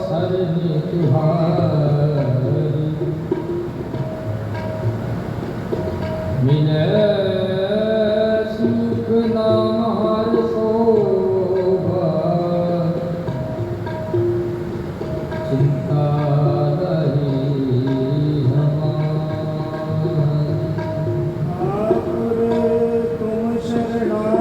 ਸਰਨੀ ਤੁਹਾਰੀ ਮਿਲੇ ਸੁਖ ਨਾ ਹਰ ਸੋਭਾ ਚਿੰਤਾ ਨਹੀਂ ਹਮਾਰ ਆਪੁਰ ਤੁਮ ਸ਼ਰਣਾ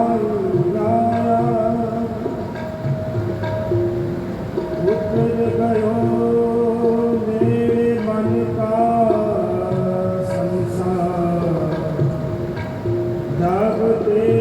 Navadeva.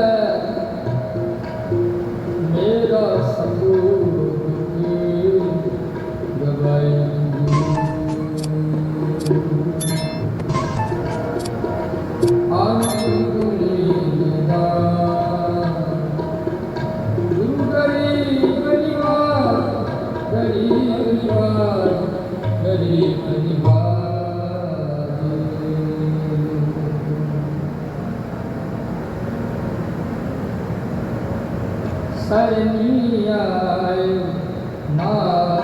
سلمي يا أيها